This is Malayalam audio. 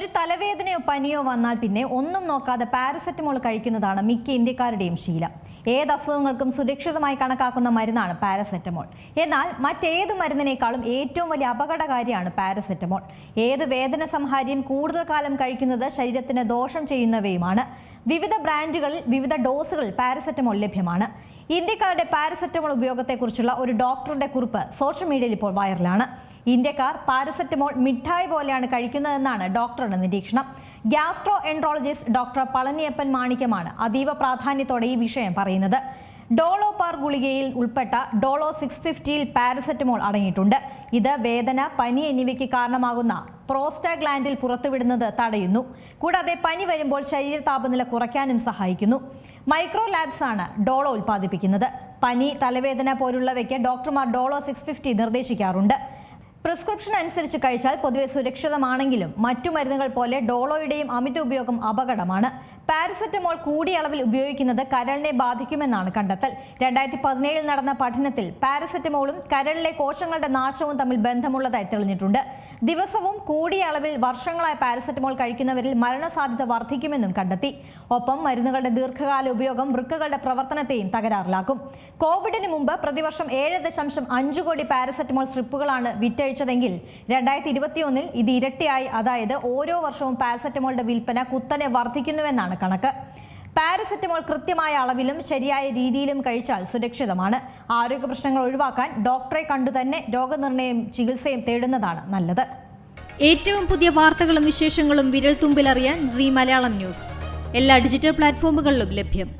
ഒരു തലവേദനയോ പനിയോ വന്നാൽ പിന്നെ ഒന്നും നോക്കാതെ പാരസെറ്റമോൾ കഴിക്കുന്നതാണ് മിക്ക ഇന്ത്യക്കാരുടെയും ശീലം. ഏത് അസുഖങ്ങൾക്കും സുരക്ഷിതമായി കണക്കാക്കുന്ന മരുന്നാണ് പാരസെറ്റമോൾ. എന്നാൽ മറ്റേത് മരുന്നിനേക്കാളും ഏറ്റവും വലിയ അപകടകാരിയാണ് പാരസെറ്റമോൾ. ഏത് വേദന സംഹാരിയും കൂടുതൽ കാലം കഴിക്കുന്നത് ശരീരത്തിന് ദോഷം ചെയ്യുന്നവയുമാണ്. വിവിധ ബ്രാൻഡുകളിൽ വിവിധ ഡോസുകളിൽ പാരസെറ്റമോൾ ലഭ്യമാണ്. ഇന്ത്യക്കാരുടെ പാരസെറ്റമോൾ ഉപയോഗത്തെക്കുറിച്ചുള്ള ഒരു ഡോക്ടറുടെ കുറിപ്പ് സോഷ്യൽ മീഡിയയിൽ ഇപ്പോൾ വൈറലാണ്. ഇന്ത്യക്കാർ പാരസെറ്റമോൾ മിഠായി പോലെയാണ് കഴിക്കുന്നതെന്നാണ് ഡോക്ടറുടെ നിരീക്ഷണം. ഗ്യാസ്ട്രോ എൻട്രോളജിസ്റ്റ് ഡോക്ടർ പളനിയപ്പൻ മാണിക്യമാണ് അതീവ പ്രാധാന്യത്തോടെ ഈ വിഷയം പറയുന്നത്. ഡോളോ പാർ ഗുളികയിൽ ഉൾപ്പെട്ട ഡോളോ സിക്സ് ഫിഫ്റ്റിയിൽ പാരസെറ്റമോൾ അടങ്ങിയിട്ടുണ്ട്. ഇത് വേദന പനി എന്നിവയ്ക്ക് കാരണമാകുന്ന പ്രോസ്റ്റാഗ്ലാൻഡിൽ പുറത്തുവിടുന്നത് തടയുന്നു. കൂടാതെ പനി വരുമ്പോൾ ശരീര താപനില കുറയ്ക്കാനും സഹായിക്കുന്നു. മൈക്രോ ലാബ്സ് ആണ് ഡോളോ ഉൽപ്പാദിപ്പിക്കുന്നത്. പനി തലവേദന പോലുള്ളവയ്ക്ക് ഡോക്ടർമാർ ഡോളോ സിക്സ് ഫിഫ്റ്റി നിർദ്ദേശിക്കാറുണ്ട്. പ്രിസ്ക്രിപ്ഷൻ അനുസരിച്ച് കഴിച്ചാൽ പൊതുവെ സുരക്ഷിതമാണെങ്കിലും മറ്റു മരുന്നുകൾ പോലെ ഡോളോയുടെയും അമിത ഉപയോഗം അപകടമാണ്. പാരസെറ്റമോൾ കൂടിയ അളവിൽ ഉപയോഗിക്കുന്നത് കരളിനെ ബാധിക്കുമെന്നാണ് കണ്ടെത്തൽ. രണ്ടായിരത്തി പതിനേഴിൽ നടന്ന പഠനത്തിൽ പാരസെറ്റമോളും കരളിലെ കോശങ്ങളുടെ നാശവും തമ്മിൽ ബന്ധമുള്ളതായി തെളിഞ്ഞിട്ടുണ്ട്. ദിവസവും കൂടിയ അളവിൽ വർഷങ്ങളായി പാരസെറ്റമോൾ കഴിക്കുന്നവരിൽ മരണസാധ്യത വർദ്ധിക്കുമെന്നും കണ്ടെത്തി. ഒപ്പം മരുന്നുകളുടെ ദീർഘകാല ഉപയോഗം വൃക്കകളുടെ പ്രവർത്തനത്തെയും തകരാറിലാക്കും. കോവിഡിന് മുമ്പ് പ്രതിവർഷം ഏഴ് ദശാംശം അഞ്ച് കോടി പാരസെറ്റമോൾ സ്ട്രിപ്പുകളാണ് വിറ്റഴിച്ചതെങ്കിൽ രണ്ടായിരത്തി ഇരുപത്തിയൊന്നിൽ ഇത് ഇരട്ടിയായി. അതായത് ഓരോ വർഷവും പാരസെറ്റമോളുടെ വിൽപ്പന കുത്തനെ വർദ്ധിക്കുന്നുവെന്നാണ് കണക്ക്. പാരസെറ്റമോൾ കൃത്യമായ അളവിലും ശരിയായ രീതിയിലും കഴിച്ചാൽ സുരക്ഷിതമാണ്. ആരോഗ്യ പ്രശ്നങ്ങൾ ഒഴിവാക്കാൻ ഡോക്ടറെ കണ്ടു തന്നെ രോഗനിർണയം ചികിത്സയും തേടുന്നതാണ് നല്ലത്. ഏറ്റവും പുതിയ വാർത്തകളും വിശേഷങ്ങളും വിരൽ തുമ്പിലറിയാൻ സി മലയാളം ന്യൂസ്. എല്ലാ ഡിജിറ്റൽ പ്ലാറ്റ്ഫോമുകളിലും ലഭ്യം.